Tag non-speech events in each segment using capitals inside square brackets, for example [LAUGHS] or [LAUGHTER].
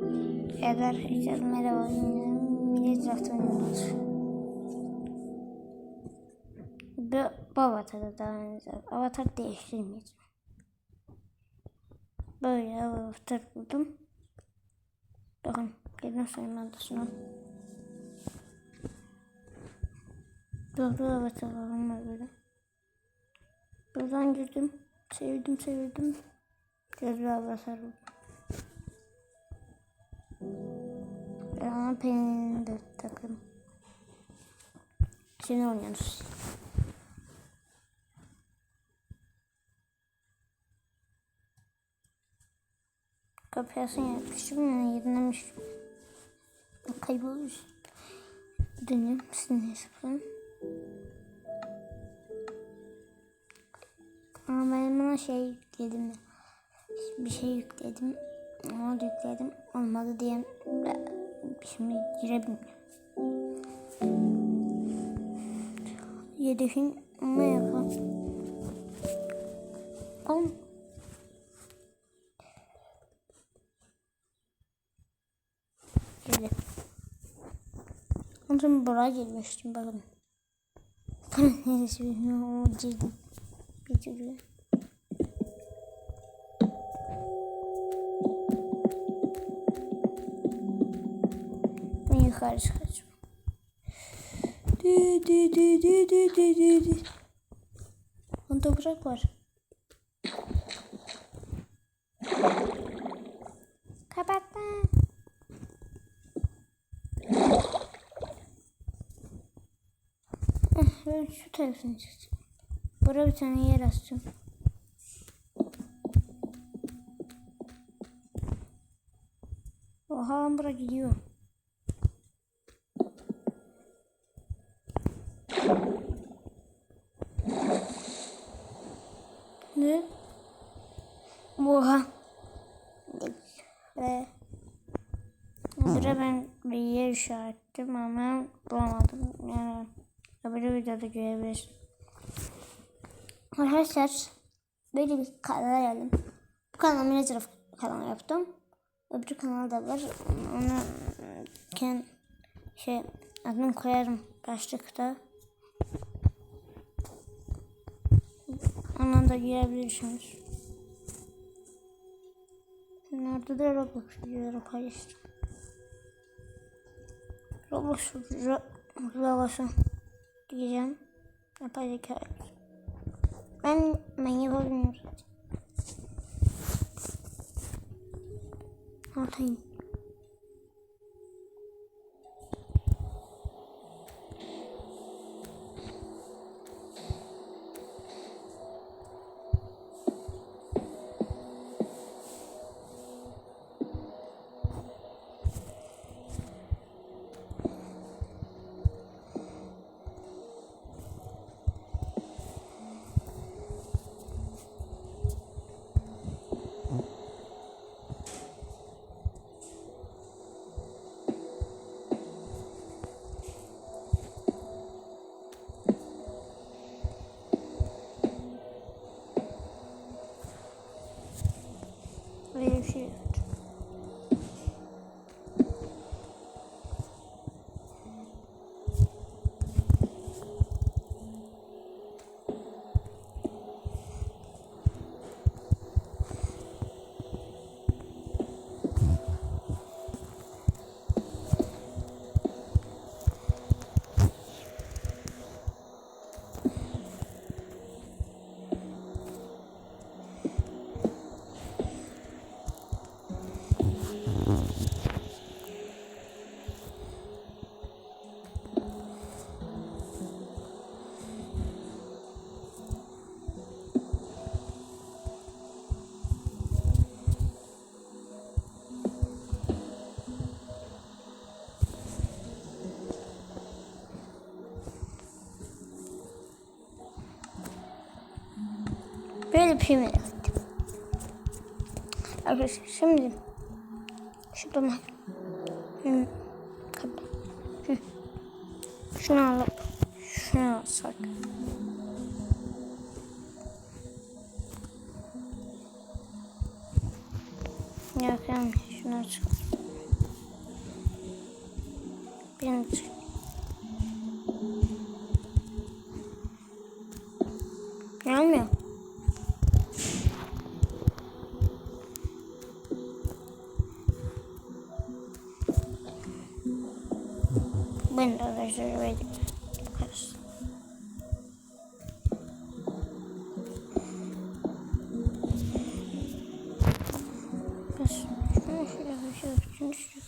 Eder herkese merhaba. Minecraft oynuyoruz. Bu, bu avatarda devam edeceğiz. Avatar değiştirmeyeceğim. Böyle avatar buldum. Bakın gelin sayım adresine. Doğru avatarlarım var böyle. Buradan girdim. Sevdim sevdim. Gözlü avatar buldum. Ama penini de takın. Şimdi oynuyoruz. Kapıyasını yapmışım yani yedinlemiş. Kaybolmuş. Dönüyorum sizin hesaplarım. Ama ben buna şey yükledim. Bir şey yükledim. Onu yükledim. Olmadı diye şimdi girebilmiyorum. Yedifin ne yapalım? Oğlum. Gelin. Ondan buraya gelmiştim bakın. [LAUGHS] Neresi bilmiyorum ama girdim. Bir türlü. Yukarı çıkacağım. Dü dü dü dü dü dü dü dü. Onda bırak var. Kapatma. Ben şu tarafını çıkacağım. Buraya bir tane yer açacağım. Oha lan bura. Ne? Oha. Ve Buraya ben işaretledim ama bulamadım. Yani öbür videoda görebiliriz. Arkadaşlar böyle bir kanala geldim. Bu kanal Minecraft kanalı yaptım. Öbür kanal da var. Onu ken şey adını koyarım başlıkta. Ondan da girebilirsiniz. Nerede de Roblox videoları paylaştım. Roblox Roblox'a gideceğim. Yapay zeka. Ben ben yapabiliyorum zaten. 是 Merak ettim. Arkadaşlar şimdi. Kapı. Hı. Şunu alıp şunu alsak. Yok yani şunu çıkar. Birini tut. Gelmiyor. Şunu şuraya.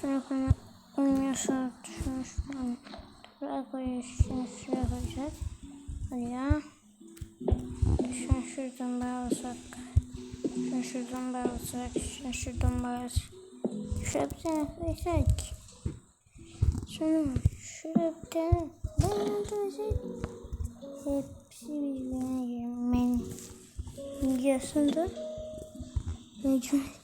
Şuraya koymak olmuyorsa şunu şuraya. Buraya koyuyoruz. Şunu şuraya koyacağız. Buraya. Şunu şuradan bağlasak. Şunu şuradan bağlasak. Şunu şuradan bağlasak. Koysak. Sonra şuraya bir tane bağlasak. Hepsi birbirine girmeni. Biliyorsundur. Mecbur.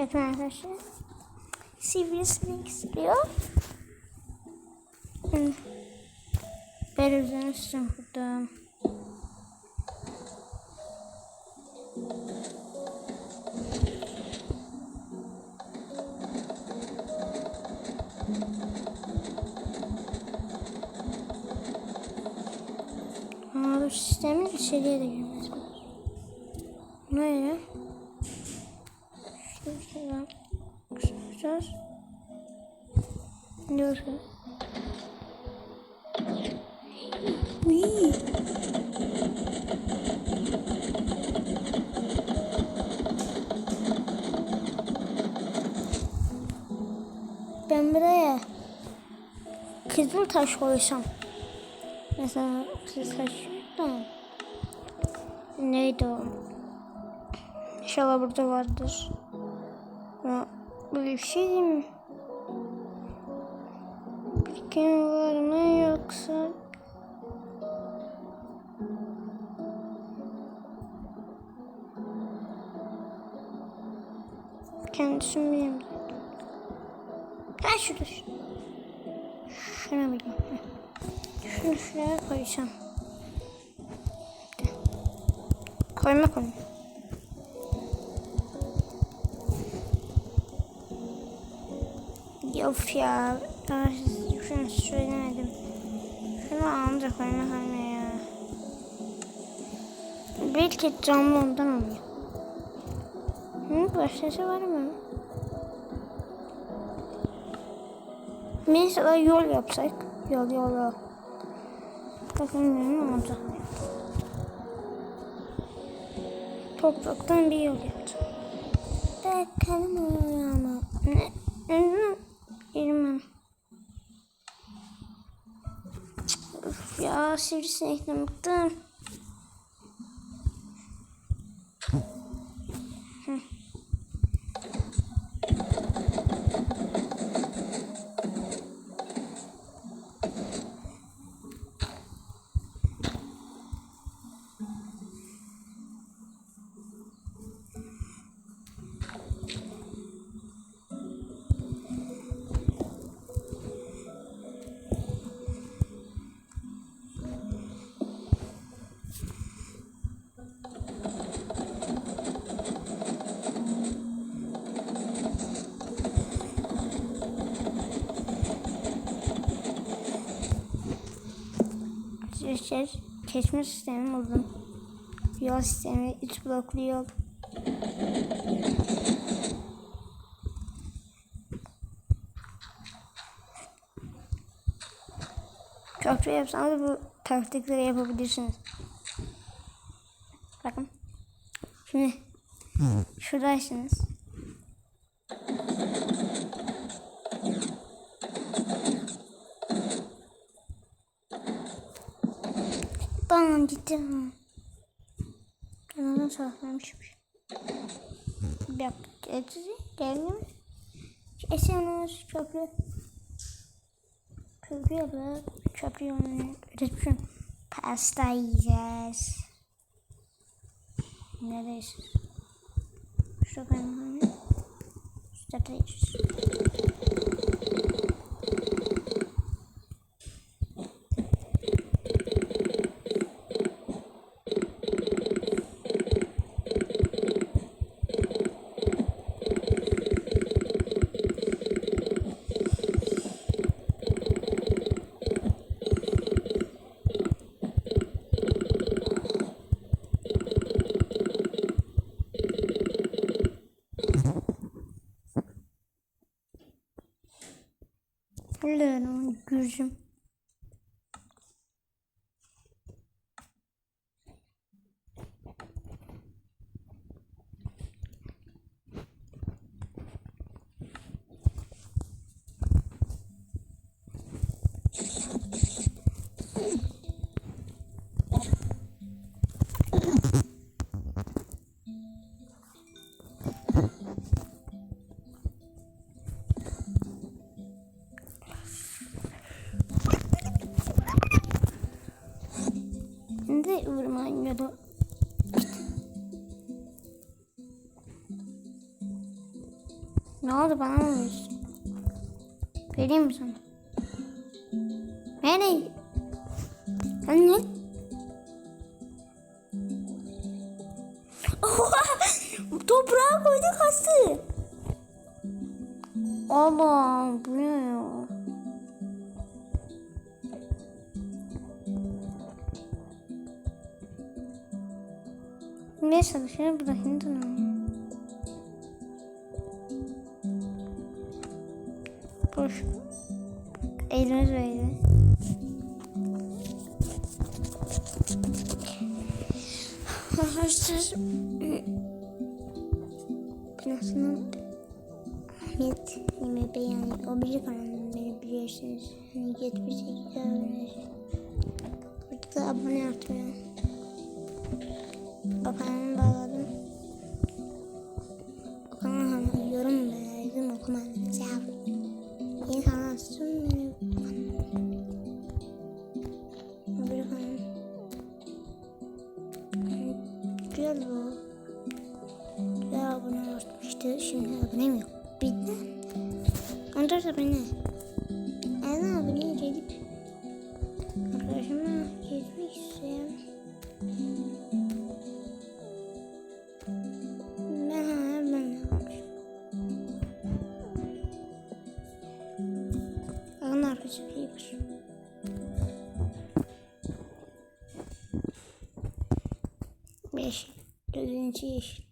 Evet arkadaşlar. Sivrisinek istiyor. Ben üzerine sıçrım kısacağız. Diyorsun. Uy. Ben buraya kızıl taş koysam. Mesela kızıl taş da neydi o? İnşallah burada vardır. Bir şey var mı yoksa kendisi mi bileyim? Ha şurada şu. Şuna bileyim. Şunu şuraya koysam. Koymak onu. Of ya. Ay, Şunu söylemedim. Şunu anca koymak anne ya. Belki canlı ondan oluyor. Hı, başkası var mı? Mesela yol yapsak. Yol yol yol. Bakın ne olacak. Topraktan bir yol yapacağım. Bakalım ama. Ne? Ne? Sivrisinekten bıktım. Arkadaşlar kesme sistemi uzun. Yol sistemi, üç bloklu yol. Köprü yapsanız bu taktikleri yapabilirsiniz. Bakın. Şimdi şuradaysınız. Dakika. Geldi. Geldi mi? Esenler köprü. köprü yapıp köprü yolunu üretmişim. Pasta yiyeceğiz. Neredeyiz? Şurada ben. Lan Ne oldu bana mı vuruyorsun? Vereyim mi sana? Nereye? Sen ne? Oha! Toprağa koydu kastı. Allah bu ne ya? Ne çalışıyor? Bu da Hindun Arkadaşlar binasının Ahmet Yeme Bey yani o bir kanalım beni biliyorsunuz. Hani 78 abone. Burada da abone artıyor. Yok. Bitti. 14 abone. Neden abone gelip arkadaşıma geçmek istiyorum. Ben varmış. Bakın arkadaşlar iyi var. Beş. Dördüncü yeşil.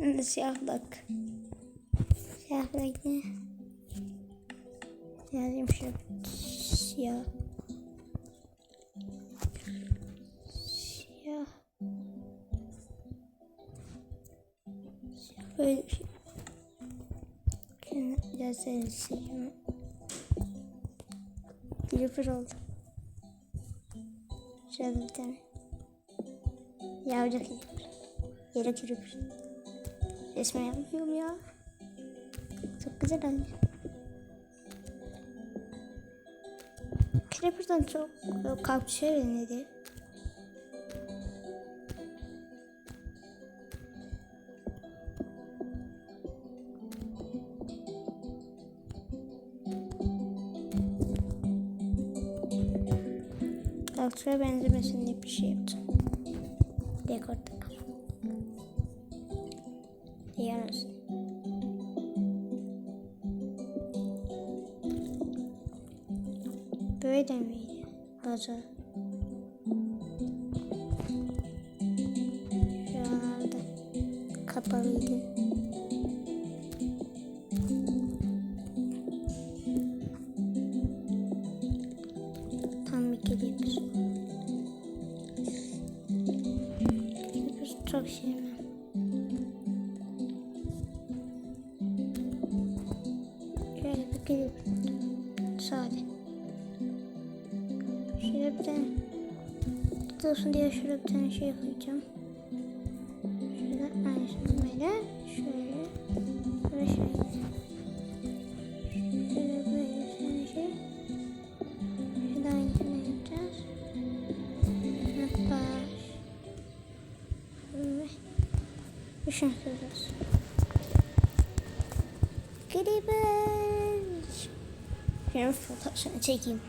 Şimdi siyahlık. Siyahlık ne? Yazayım şu siyah. Siyah. Siyah böyle bir şey. Şimdi biraz sileceğim. Blooper oldu. Şurada bir tane. Yavru creeper. Yere creeper. Resmen yapıyorum ya. Çok güzel olmuş. Creeper'dan çok e, kaktüse benzedi. Kaktüse benzemesin diye bir şey yaptım. Dekorda. Gaza. Şu anlarda kapalıydı. Şey koyacağım. Şöyle aynısını böyle. Şöyle. Böyle şöyle. Şöyle böyle tane şey. Şöyle aynısını yapacağız. Hatta şöyle. Bir şey yapacağız. Creeper. Şöyle fotoğrafını çekeyim.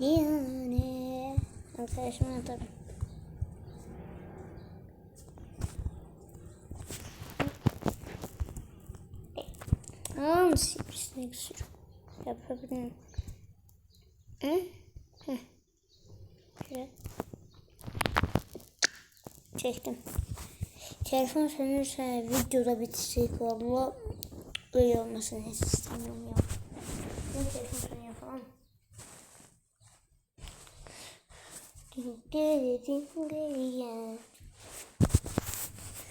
Yani arkadaşıma atarım. Tamam sivrisinek sürü. Yapabilirim. Hı? Heh. Şöyle. Çektim. Telefon sönürse videoda bitirsek valla öyle olmasını hiç istemiyorum ya. Ne telefon sönüyor falan.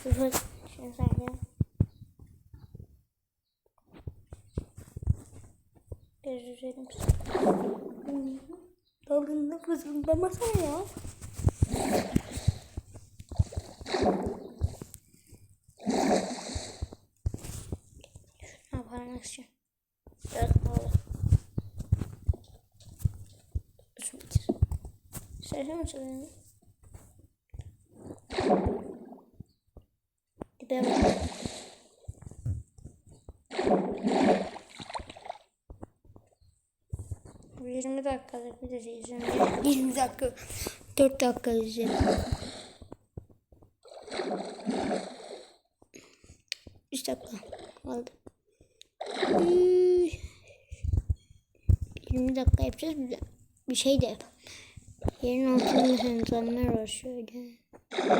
Şurada şunu sayacağım. Gözlerim Dalgınlık fısıldamasana ya. Şuna parmak için. Biraz pahalı. Şunu bitir. Mi çalayım? Dibe bak. Bu 20 dakikalık bir de izleyeceğim. 20 dakika. 4 dakika izleyeceğim. Üç dakika kaldı. Üy. 20 dakika yapacağız bir de bir şey de yapalım. Yerin altında sentamlar var şöyle.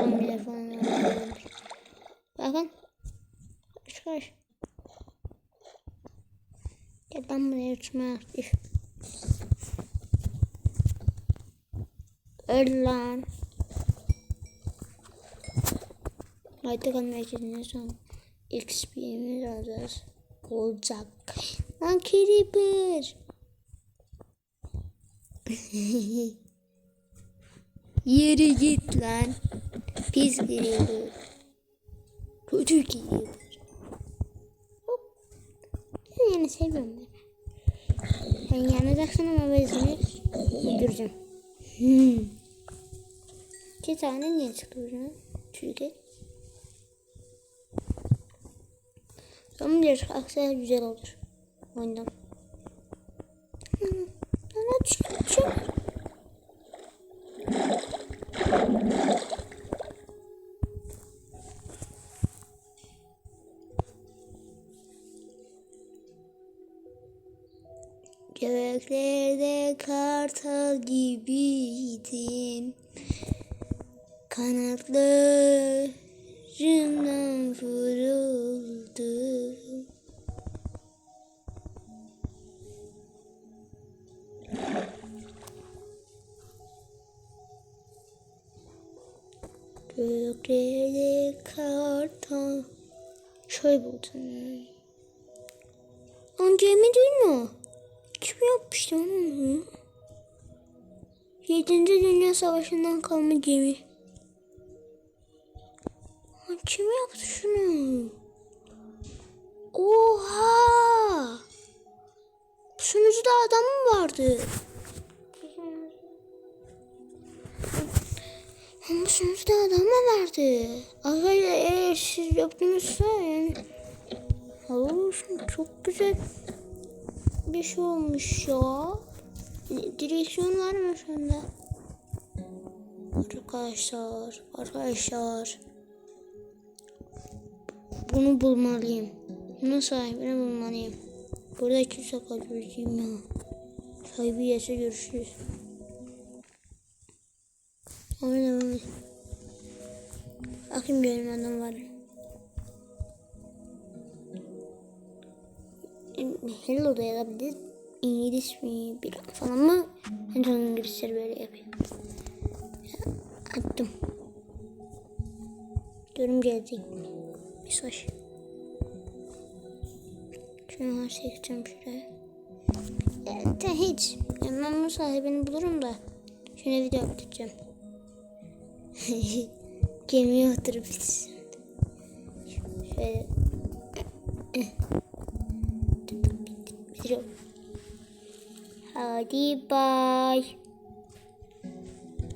10 bile falan var. Bakın. Kaç kaç. Gel lan buraya uçmaya aktif. Öl lan. Haydi merkezine son. XP'miz alacağız. Olacak. Lan Creeper. [LAUGHS] Yürü git lan. Pis Creeper. Kötü Creeper. Hop. Yani seviyorum ben. Sen yanacaksın ama ben seni öldüreceğim. Hmm. İki tane niye çıkıyor? Çünkü Son bir aksa güzel olur. Oyundan. Ana çık çık. Göklerde kartal gibiydim. Kanatlarımdan vuruldum. Göklerde kartal Şöyle buldum. Amca emin değil mi? Kim yapmıştı onu? Yedinci Dünya Savaşı'ndan kalma gemi. Ama sunucuda adam mı vardı? Arkadaşlar eğer siz yaptınızsa yani olsun çok güzel bir şey olmuş ya. Direksiyon var mı şunda? Arkadaşlar, arkadaşlar. Bunu bulmalıyım. Bunun sahibini bulmalıyım. Burada kimse kalacağım ya. Sahibi yese görüşürüz. Öyle. Bakayım benim adam var. Hello da yazabilir. İngiliz mi bir falan mı? En son İngilizler böyle yapıyor. Ya, attım. Diyorum gelecek mi? Mesaj. Şunu çekeceğim şuraya. Yani te- hiç. Yani ben bunun sahibini bulurum da. Şöyle video bitireceğim. [LAUGHS] Gemiye oturup. Şöyle. [LAUGHS] Hadi bye.